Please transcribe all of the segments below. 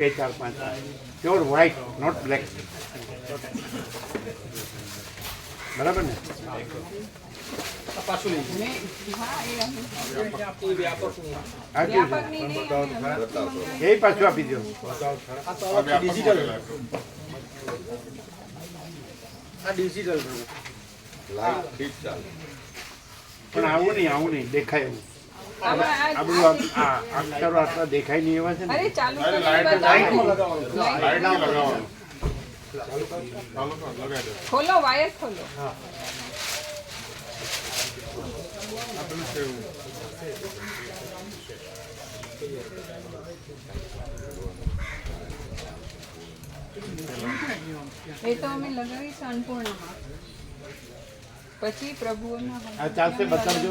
બે ચાર પાંચ. પ્યોર વ્હાઇટ નોટ બ્લેક બરાબર ને? એ પાછું આપી દો ડિજિટલ પણ આવું નહીં આવું નહીં. દેખાય એવું. દેખાય નહીં એવા છે અરે ચાલુ કરીને બતાવો. લાઈટ. ખોલો વાયર ખોલો. એ તો અમે લગાવીશું અન્નપૂર્ણામાં. પછી પ્રભુઓના આ ચાલશે બતાવજો.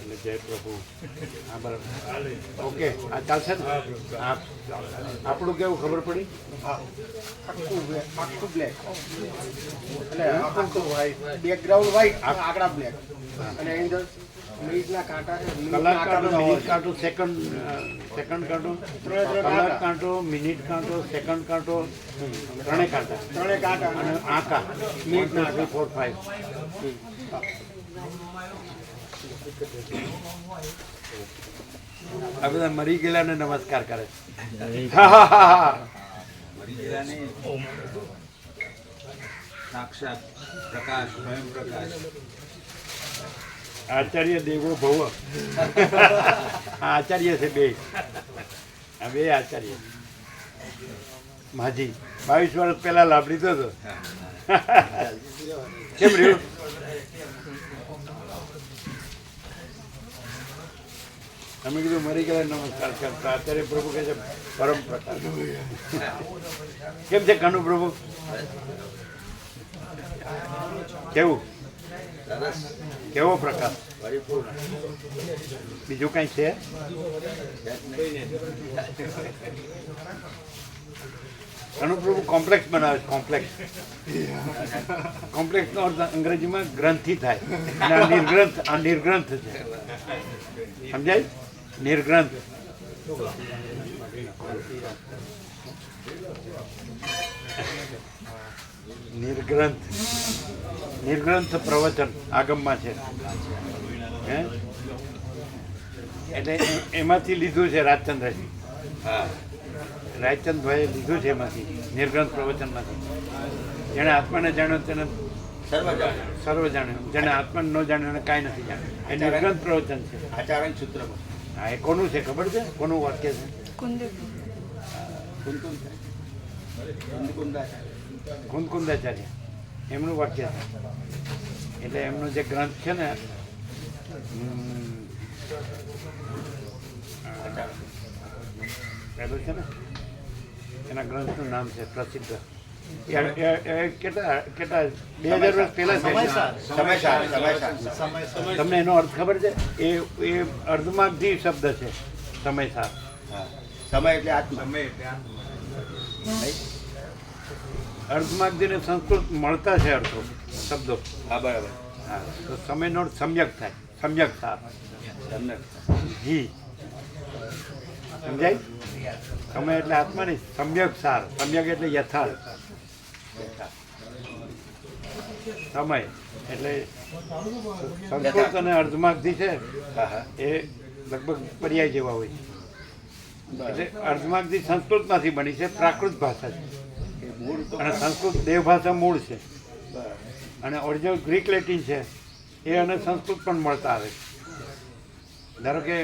એટલે જય પ્રભુ. હા બરાબર. ઓકે આ ચાલશે ને? આપણું કેવું ખબર પડી? આખું આખું બ્લેક એટલે આખું વ્હાઈટ બેકગ્રાઉન્ડ વ્હાઈટ આંકડા બ્લેક અને એની અંદર મિનિટના કાંટા કલાક કાંટો મિનિટ કાંટો સેકન્ડ સેકન્ડ કાંટો. ત્રણે કલાક કાંટો. મિનિટ કાંટો સેકન્ડ કાંટો ત્રણેય કાંટા. ત્રણે કાંટા. અને આંકા. મિનિટના ફોર ફાઈવ આ બધા મરી ગયેલાને નમસ્કાર કરે. સાક્ષાત પ્રકાશ સ્વયં પ્રકાશ. આચાર્ય દેવો ભવ. આચાર્ય છે બે. આ બે આચાર્ય. માજી બાવીસ વર્ષ પહેલા લાભ લીધો હતો. કેમ રહ્યું? અમે કીધું, મરી ગયા નમસ્કાર કરતા અત્યારે પ્રભુ કહે છે, પરમ પ્રકાશ કેમ છે, કાનુ પ્રભુ? કેવું? કેવો પ્રકાશ? બીજું કઈ છે? પ્રભુ કોમ્પ્લેક્સ બનાવે છે કોમ્પ્લેક્સ કોમ્પ્લેક્સ નો અર્થ અંગ્રેજીમાં ગ્રંથિ થાય. અને આ નિર્ગ્રંથ આ નિર્ગ્રંથ છે. સમજાય? નિર્ગ્રંથ. નિર્ગ્રંથ. નિર્ગ્રંથ પ્રવચન આગમમાં છે. હે? એટલે એમાંથી લીધું છે રાજચંદ્રજી. હા. રાજચંદ્રભાઈએ લીધું છે એમાંથી. નિર્ગ્રંથ પ્રવચનમાંથી. જેણે આત્માને જાણ્યો તેને સર્વ જાણે. જાણ્યું. જેને આત્માને ન જાણ્યો એને કાંઈ નથી જાણ્યું. એ નિર્ગ્રંથ પ્રવચન છે. આચાર્ય સૂત્રમાં. હા એ કોનું છે ખબર છે? કોનું વાક્ય છે? કુંદ કુંદકુંદ કુંદકુંદાચાર્ય એમનું વાક્ય છે. એટલે એમનો જે ગ્રંથ છે ને પેલું છે ને એના ગ્રંથનું નામ છે પ્રસિદ્ધ. કેટલા કેટલા? બે હજાર વર્ષ પહેલા સમયસાર સમયસાર તમને એનો અર્થ ખબર છે? એ એ અર્ધમાગધી શબ્દ છે. સમયસાર સમય એટલે આત્મા. સમય એટલે અર્ધમાગધીને સંસ્કૃત મળતા છે અર્થો શબ્દો. હા બરાબર. હા તો સમયનો અર્થ સમ્યક થાય. સમ્યક સાર. તમને જી. સમજાય? સમય એટલે આત્મા નહીં સમ્યક સાર. સમ્યક એટલે યથાર્થ. સમય. એટલે સંસ્કૃત અને અર્ધમાગધી છે એ લગભગ પર્યાય જેવા હોય છે. એટલે અર્ધમાગધી સંસ્કૃતમાંથી બની છે પ્રાકૃત ભાષા છે. અને સંસ્કૃત દેવ ભાષા મૂળ છે. અને ઓરિજિનલ ગ્રીક લેટિન છે એ અને સંસ્કૃત પણ મળતા આવે છે. ધારો કે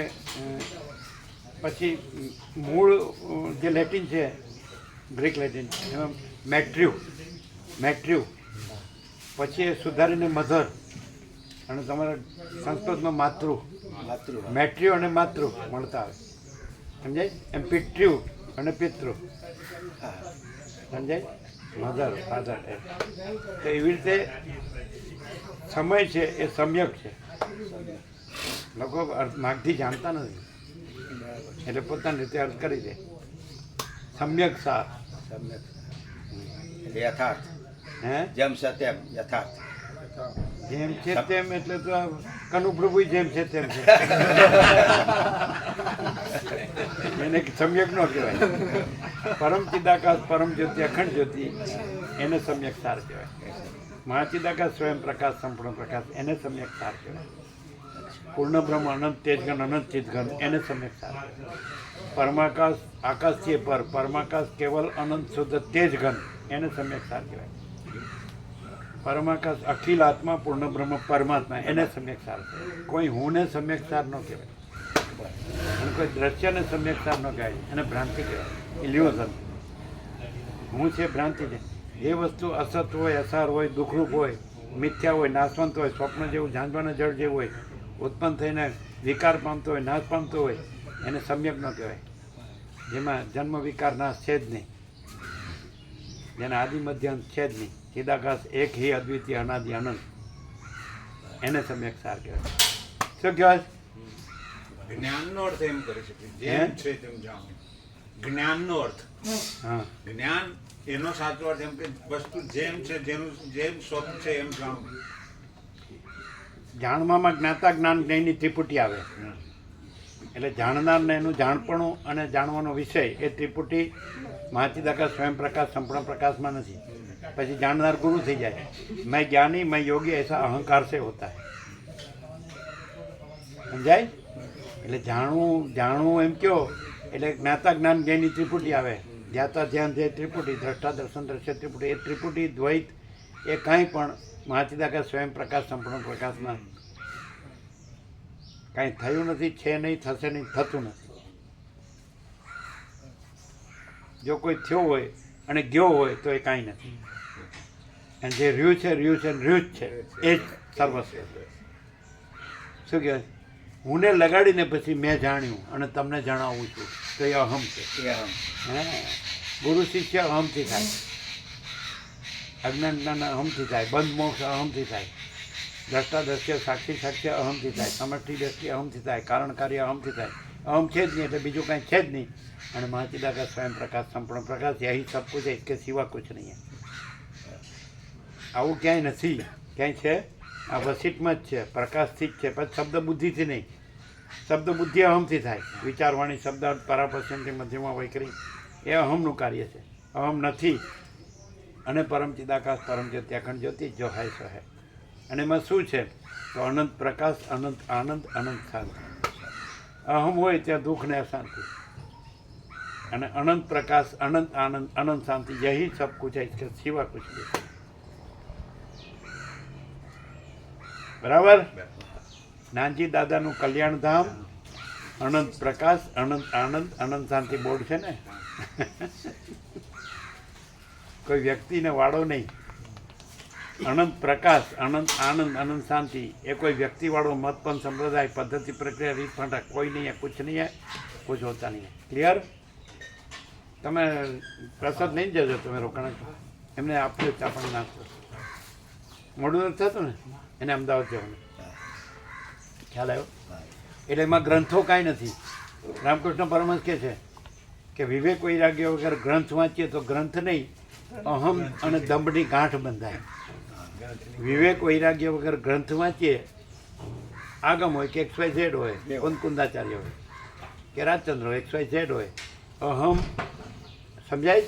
પછી મૂળ જે લેટિન છે ગ્રીક લેટિન એમાં મેટ્ર્યુ. મેટ્ર્યુ પછી એ સુધારીને મધર. અને તમારા સંસ્કૃતમાં માતૃ. માતૃ મેટ્ર્યુ અને માતૃ મળતા આવે સમજાય? એમ પિતૃ અને પિતૃ. સમજાય? મધર ફાધર તો એવી રીતે સમય છે એ સમ્યક છે. લોકો અર્થ માગથી જાણતા નથી. એટલે પોતાની રીતે અર્થ કરી દે. સમ્યક સાર સમ્યક યથાર્થ. હે? જેમ છે તેમ યથાર્થ. જેમ છે તેમ એટલે તો આ કનુપ્રભુ જેમ છે તેમ છે. એને સમ્યક નો કહેવાય. પરમ ચિદાકાશ પરમ જ્યોતિ અખંડ જ્યોતિ એને સમ્યક સાર કહેવાય. મહાચિદાકાશ સ્વયં પ્રકાશ સંપૂર્ણ પ્રકાશ એને સમ્યક સાર કહેવાય. પૂર્ણ બ્રહ્મ અનંત તેજગન અનંત ચિતગન એને સમ્યક સાર કહેવાય. પરમાકાશ આકાશ છે પર પરમાકાશ કેવલ અનંત શુદ્ધ તેજગન એને સમ્યક સાર કહેવાય. પરમાકાશ અખિલ આત્મા પૂર્ણ બ્રહ્મ પરમાત્મા, એને સમ્યક સાર કોઈ હું ને સમ્યક સાર ન કહેવાય. અને કોઈ દ્રશ્યને સમ્યક સાર ન કહેવાય. એને ભ્રાંતિ કહેવાય. ઇલ્યુઝન હું છે ભ્રાંતિ છે. જે વસ્તુ અસત હોય, અસાર હોય, દુઃખરૂપ હોય, મિથ્યા હોય, નાશવંત હોય, સ્વપ્ન જેવું ઝાંઝવાના જળ જેવું હોય, ઉત્પન્ન થઈને વિકાર પામતો હોય, નાશ પામતો હોય, એને સમ્યક ન કહેવાય. જેમાં જન્મ વિકાર નાશ છે જ નહીં. જેના આદિ મધ્યાંત છે જ નહીં. ચિદાકાશ એક હિ અદ્વિતીય અનાદિ અનંત. એને સમ્યક સાર કહેવાય. શું કહેવાય? જ્ઞાનનો અર્થ એમ કરી શકે? જેમ છે તેમ જાણવું જ્ઞાનનો અર્થ. હા. જ્ઞાન એનો સાચો અર્થ એમ કે વસ્તુ જેમ છે જેનું જેમ સ્વપ્ન છે એમ જાણવું જાણવામાં જ્ઞાતા જ્ઞાન જ્ઞાનની ત્રિપુટી આવે. એટલે જાણનારને એનું જાણપણું અને જાણવાનો વિષય એ ત્રિપુટી મહાચિદાકાશ સ્વયં પ્રકાશ સંપૂર્ણ પ્રકાશમાં નથી. પછી જાણનાર ગુરુ થઈ જાય. મેં જ્ઞાની, મેં યોગી એસા અહંકાર સે હોતા સમજાય? એટલે જાણવું જાણવું એમ કહો એટલે જ્ઞાતા જ્ઞાન જેની ત્રિપુટી આવે. જ્ઞાતા ધ્યાન ધ્યેય ત્રિપુટી, દ્રષ્ટા દર્શન દ્રશ્ય ત્રિપુટી, એ ત્રિપુટી, દ્વૈત, એ કાંઈ પણ મહાચિદા કે સ્વયં પ્રકાશ, સંપૂર્ણ પ્રકાશમાં કાંઈ થયું નથી, છે નહીં, થશે નહીં, થતું નથી. જો કોઈ થયો હોય અને ગયો હોય તો એ કાંઈ નથી. અને જે રહ્યું છે રહ્યું છે રહ્યું જ છે. એ જ સર્વસ્વ. શું કહેવાય હું હુંને લગાડીને પછી મેં જાણ્યું અને તમને જણાવું છું તો એ અહમ છે. એ અહમ. હા? ગુરુ શિષ્ય અહમથી થાય. અજ્ઞાન જ્ઞાન અહમથી થાય. બંધ મોક્ષ અહમથી થાય. દ્રષ્ટા દ્રશ્ય સાક્ષી સાક્ષી અહમથી થાય. સમષ્ટિ દ્રષ્ટિ અહમથી થાય. કારણ કાર્ય અહમથી થાય. અહમ છે જ નહીં એટલે બીજું કાંઈ છે જ નહીં. અને મહાચિદાકા સ્વયં પ્રકાશ સંપૂર્ણ પ્રકાશ યહી સબ કુછ કે સિવા કુછ નહીં આવું ક્યાંય નથી. ક્યાંય છે? આ વસીટમાં જ છે. પ્રકાશથી જ છે. પણ શબ્દ બુદ્ધિથી નહીં. શબ્દ બુદ્ધિ અહમથી થાય. વિચારવાણી શબ્દ પરાપશ્યમથી મધ્યમાં વૈકરી એ અહમનું કાર્ય છે. અહમ નથી. અને પરમચિદાકાશ પરમજ્યોતિ અખંડ જ્યોતિ જો હાય સો હે અને એમાં શું છે? તો અનંત પ્રકાશ, અનંત આનંદ, અનંત શાંતિ. અહમ હોય ત્યાં દુઃખ ને અશાંતિ. અને અનંત પ્રકાશ, અનંત આનંદ, અનંત શાંતિ. યહી સબ કુછ હૈ. સિવા કુછ નહીં બરાબર? નાનજી દાદાનું કલ્યાણધામ, અનંત પ્રકાશ, અનંત, આનંદ, અનંત શાંતિ બોર્ડ છે ને? કોઈ વ્યક્તિને વાળો નહીં. અનંત પ્રકાશ, અનંત આનંદ, અનંત શાંતિ, એ કોઈ વ્યક્તિવાળો મત પણ સંપ્રદાય, પદ્ધતિ, પ્રક્રિયા, રીત ફાંટા કોઈ નહીં હે કુછ નહીં હે, કુછ હોતા નહીં ક્લિયર તમે પ્રસાદ નહીં જજો, તમે રોકાણ એમને આપજો, ચા પણ નાખો મોડું નથી થતું ને? એને અમદાવાદ જવાનું. ખ્યાલ આવ્યો? એટલે એમાં ગ્રંથો કાંઈ નથી. રામકૃષ્ણ પરમહંસ કહે છે કે વિવેક વૈરાગ્ય વગર ગ્રંથ વાંચીએ તો ગ્રંથ નહીં અહમ અને દંભની ગાંઠ બંધાય. વિવેક વૈરાગ્ય વગર ગ્રંથ વાંચીએ આગમ હોય કે એક્સ વાય ઝેડ હોય કુંદાચાર્ય હોય. કે રાજચંદ્ર હોય એક્સ વાય ઝેડ હોય અહમ સમજાય?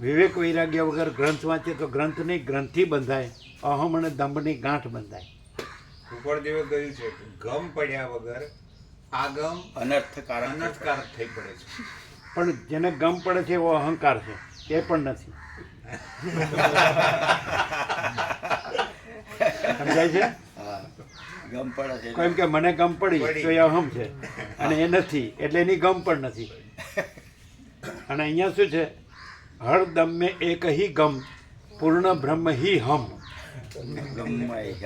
વિવેક વૈરાગ્ય વગર ગ્રંથ વાંચીએ તો ગ્રંથ નહીં ગ્રંથિ બંધાય. અહમ અને દંભની ગાંઠ બંધાય. ઉપરદેવે કહ્યું છે કે ગમ પડ્યા વગર આગમ અનર્થકાર અનર્થકાર થઈ પડે છે. પણ જેને ગમ પડે છે એવો અહંકાર છે. એ પણ નથી. સમજાય છે? ગમ પડે છે. એમ કે મને ગમ પડી તો એ અહમ છે. અને એ નથી એટલે એની ગમ પણ નથી. અને અહીંયા શું છે? હર દમ મેં એક હી ગમ પૂર્ણ બ્રહ્મ હી હમ. ગમમાં એ હ.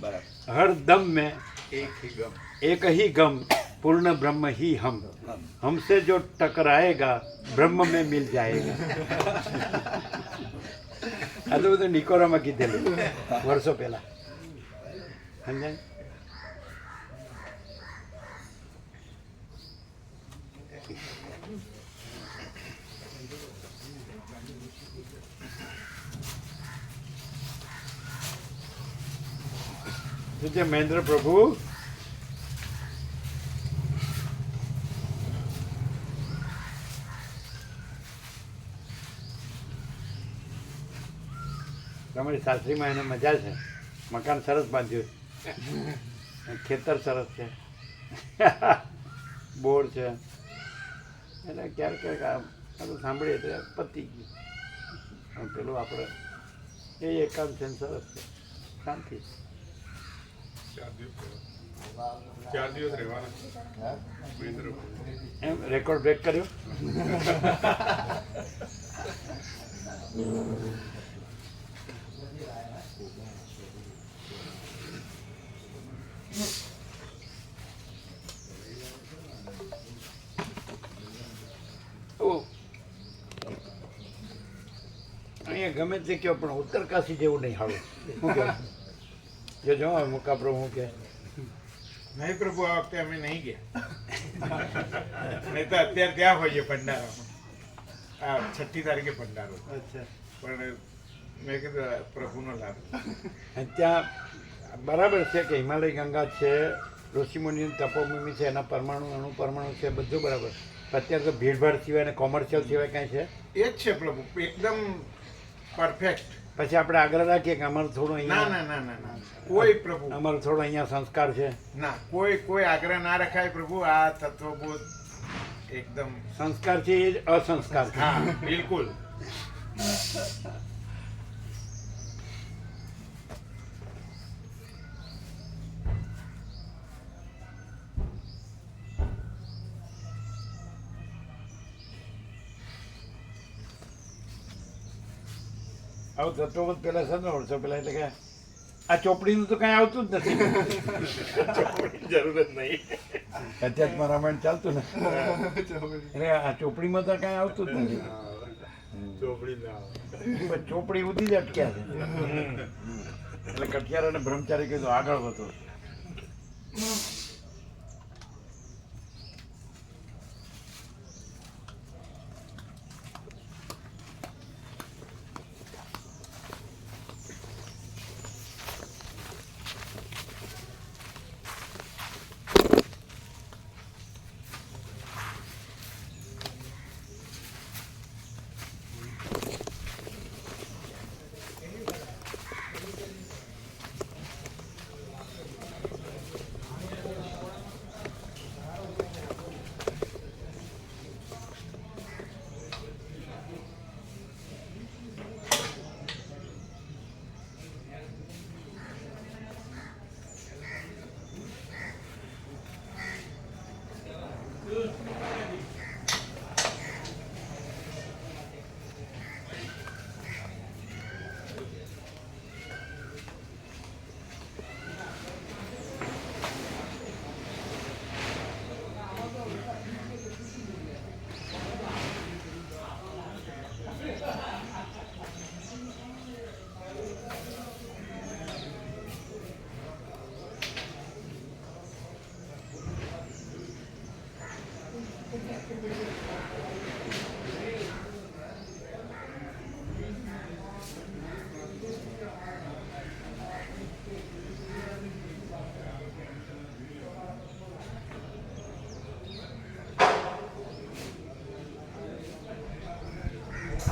બરાબર હર દમ મેં એક ही गम एक ही गम पूर्ण ब्रह्म ही हम હમ. हमसे जो टकराएगा ब्रह्म में मिल जाएगा આ તો બધું નિકોરામાં કીધેલું વર્ષો પહેલા સમજાય છે, મહેન્દ્ર પ્રભુ? તમારી સાસરીમાં એને મજા છે. મકાન સરસ બાંધ્યું ખેતર સરસ છે. બોર છે. એટલે ક્યારેક ક્યારેક આ બધું સાંભળીએ એટલે પતી ગયું. પેલું આપણે એ એકાંત છે સરસ છે. શાંતિ એમ રેકોર્ડ બ્રેક કર્યો. અહીંયા ગમે તે કયો પણ ઉત્તરકાશી જેવું નહીં હાલો. કહે જો જો મુકા પ્રભુ કે. નહીં પ્રભુ આ વખતે અમે નહીં ગયા. નહીં તો અત્યારે ત્યાં હોઈએ ભંડારામાં. આ છઠ્ઠી તારીખે ભંડારો અચ્છા. પણ મેં કીધું પ્રભુનો લાભ. અને ત્યાં બરાબર છે કે હિમાલય ગંગા છે ઋષિમુનિની તપોભૂમિ છે એના પરમાણુ અણુ પરમાણુ છે બધું બરાબર. અત્યારે તો ભીડભાડ સિવાય અને કોમર્શિયલ સિવાય કાંઈ છે? એ જ છે પ્રભુ એકદમ પરફેક્ટ પછી આપણે આગળ રાખીએ કે અમારું થોડું ના અહીંયા ના ના ના ના. કોઈ પ્રભુ. અમારો થોડો અહીંયા સંસ્કાર છે. ના કોઈ કોઈ આગ્રહ ના રખાય પ્રભુ. આ તત્વબોધ એકદમ સંસ્કાર છે એ જ અસંસ્કાર છે. હા બિલકુલ. આવું તત્વમત પેલા છે ને વર્ષો પેલા એટલે કે આ ચોપડીનું તો કાંઈ આવતું જ નથી. જરૂર જ નહીં. અધ્યાત્મ રામાયણ ચાલતું ને? એટલે આ ચોપડીમાં તો કાંઈ આવતું જ નથી. ચોપડી ઉધી જ અટક્યા છે. એટલે કટિયાર અને બ્રહ્મચારી કીધું આગળ વધો.